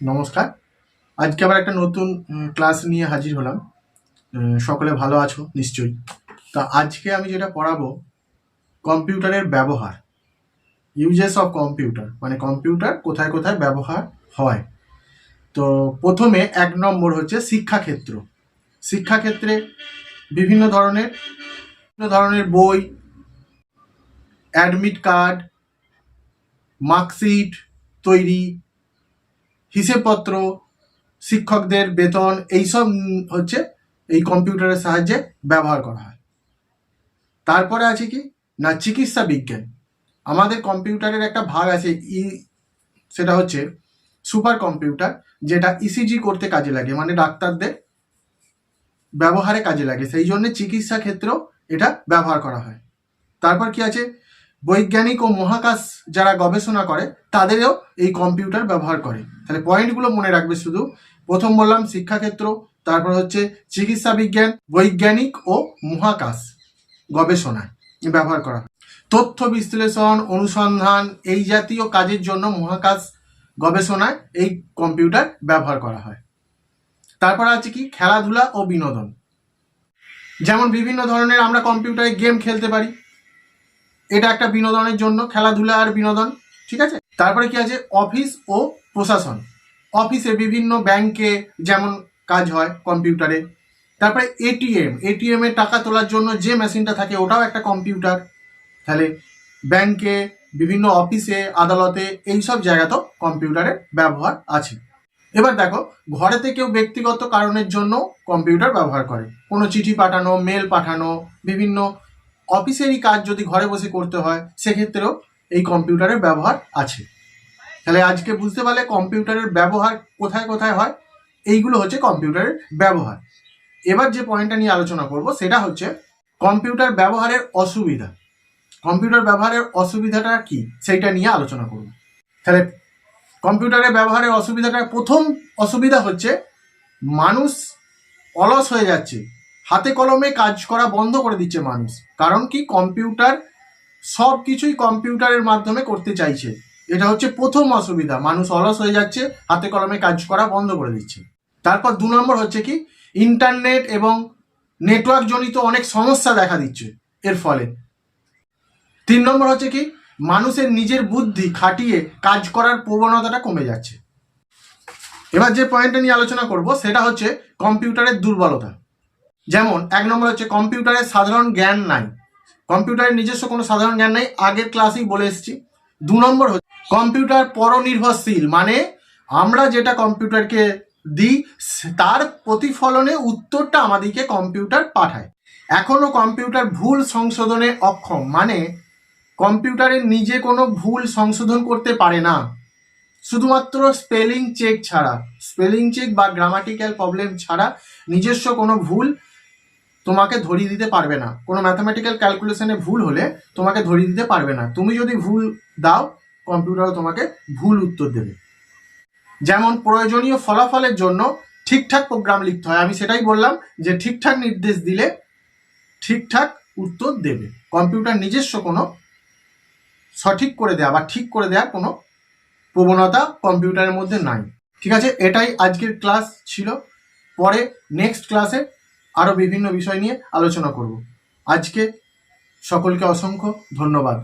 নমস্কার। আজকে আবার একটা নতুন ক্লাস নিয়ে হাজির হলাম। সকলে ভালো আছো? নিশ্চয়ই। তা আজকে আমি যেটা পড়াবো, কম্পিউটারের ব্যবহার। ইউজেস অফ কম্পিউটার মানে কম্পিউটার কোথায় কোথায় ব্যবহার হয়। তো প্রথমে এক নম্বর হচ্ছে শিক্ষাক্ষেত্র। শিক্ষাক্ষেত্রে বিভিন্ন ধরনের বিভিন্ন ধরনের বই অ্যাডমিট কার্ড মার্কশিট তৈরি হিসেবপত্র, শিক্ষকদের বেতন, এইসব হচ্ছে এই কম্পিউটারের সাহায্যে ব্যবহার করা হয়। তারপরে আছে কি? না, চিকিৎসা বিজ্ঞান। আমাদের কম্পিউটারের একটা ভাগ আছে, ই, সেটা হচ্ছে সুপার কম্পিউটার, যেটা ইসিজি করতে কাজে লাগে মানে ডাক্তারদের ব্যবহারে কাজে লাগে। সেই জন্য চিকিৎসা ক্ষেত্রেও এটা ব্যবহার করা হয়। তারপর কি আছে? বৈজ্ঞানিক ও মহাকাশ যারা গবেষণা করে, তাদেরও এই কম্পিউটার ব্যবহার করে। তাহলে পয়েন্টগুলো মনে রাখবে শুধু। প্রথম বললাম শিক্ষাক্ষেত্র, তারপর হচ্ছে চিকিৎসা বিজ্ঞান, বৈজ্ঞানিক ও মহাকাশ গবেষণায় ব্যবহার করা। তথ্য বিশ্লেষণ, অনুসন্ধান, এই জাতীয় কাজের জন্য মহাকাশ গবেষণায় এই কম্পিউটার ব্যবহার করা হয়। তারপর আছে কি? খেলাধুলা ও বিনোদন। যেমন বিভিন্ন ধরনের আমরা কম্পিউটারে গেম খেলতে পারি। এটা একটা বিনোদনের জন্য, খেলাধুলা আর বিনোদন, ঠিক আছে? তারপরে কি আছে? অফিস ও প্রশাসন। অফিসে বিভিন্ন ব্যাংকে যেমন কাজ হয় কম্পিউটারে। তারপরে এটিএম এটিএম এ টাকা তোলার জন্য যে মেশিনটা থাকে ওটাও একটা কম্পিউটার। তাহলে ব্যাংকে, বিভিন্ন অফিসে, আদালতে এই সব জায়গাতেও কম্পিউটারের ব্যবহার আছে। এবার দেখো, ঘরেতে কেউ ব্যক্তিগত কারণের জন্য কম্পিউটার ব্যবহার করে। কোনো চিঠি পাঠানো, মেল পাঠানো, বিভিন্ন অফিসেরই কাজ যদি ঘরে বসে করতে হয়, সেক্ষেত্রেও এই কম্পিউটারের ব্যবহার আছে। তাহলে আজকে বুঝতে পারলে কম্পিউটারের ব্যবহার কোথায় কোথায় হয়? এইগুলো হচ্ছে কম্পিউটারের ব্যবহার। এবার যে পয়েন্টটা নিয়ে আলোচনা করব, সেটা হচ্ছে কম্পিউটার ব্যবহারের অসুবিধা। কম্পিউটার ব্যবহারের অসুবিধাটা কি, সেইটা নিয়ে আলোচনা করব। তাহলে কম্পিউটারের ব্যবহারের অসুবিধাটা প্রথম অসুবিধা হচ্ছে, মানুষ অলস হয়ে যাচ্ছে। হাতে কলমে কাজ করা বন্ধ করে দিচ্ছে মানুষ। কারণ কি? কম্পিউটার সব কিছুই কম্পিউটারের মাধ্যমে করতে চাইছে। এটা হচ্ছে প্রথম অসুবিধা। মানুষ অলস হয়ে যাচ্ছে, হাতে কলমে কাজ করা বন্ধ করে দিচ্ছে। তারপর দু নম্বর হচ্ছে কি? ইন্টারনেট এবং নেটওয়ার্ক জনিত অনেক সমস্যা দেখা দিচ্ছে এর ফলে। তিন নম্বর হচ্ছে কি? মানুষের নিজের বুদ্ধি খাটিয়ে কাজ করার প্রবণতাটা কমে যাচ্ছে। এবার যে পয়েন্টটা নিয়ে আলোচনা করব, সেটা হচ্ছে কম্পিউটারের দুর্বলতা। যেমন, এক নম্বর হচ্ছে কম্পিউটারের সাধারণ জ্ঞান নাই। কম্পিউটারের নিজস্ব কোনো সাধারণ জ্ঞান নাই, আগের ক্লাসেই বলে এসেছি। দু নম্বর হচ্ছে কম্পিউটার পরনির্ভরশীল মানে আমরা যেটা কম্পিউটারকে দিই তার প্রতিফলনে উত্তরটা আমাদেরকে কম্পিউটার পাঠায়। এখনও কম্পিউটার ভুল সংশোধনে অক্ষম মানে কম্পিউটারের নিজে কোনো ভুল সংশোধন করতে পারে না। শুধুমাত্র স্পেলিং চেক ছাড়া, স্পেলিং চেক বা গ্রামাটিক্যাল প্রবলেম ছাড়া নিজস্ব কোনো ভুল তোমাকে ধরিয়ে দিতে পারবে না। কোনো ম্যাথামেটিক্যাল ক্যালকুলেশনে ভুল হলে তোমাকে ধরিয়ে দিতে পারবে না। তুমি যদি ভুল দাও কম্পিউটারও তোমাকে ভুল উত্তর দেবে। যেমন প্রয়োজনীয় ফলাফলের জন্য ঠিকঠাক প্রোগ্রাম লিখতে হয়। আমি সেটাই বললাম যে ঠিকঠাক নির্দেশ দিলে ঠিকঠাক উত্তর দেবে। কম্পিউটার নিজস্ব কোনো সঠিক করে দেওয়া বা ঠিক করে দেওয়ার কোনো প্রবণতা কম্পিউটারের মধ্যে নাই। ঠিক আছে? এটাই আজকের ক্লাস ছিল। পরে নেক্সট ক্লাসে আরও বিভিন্ন বিষয় নিয়ে আলোচনা করব। আজকে সকলকে অসংখ্য ধন্যবাদ।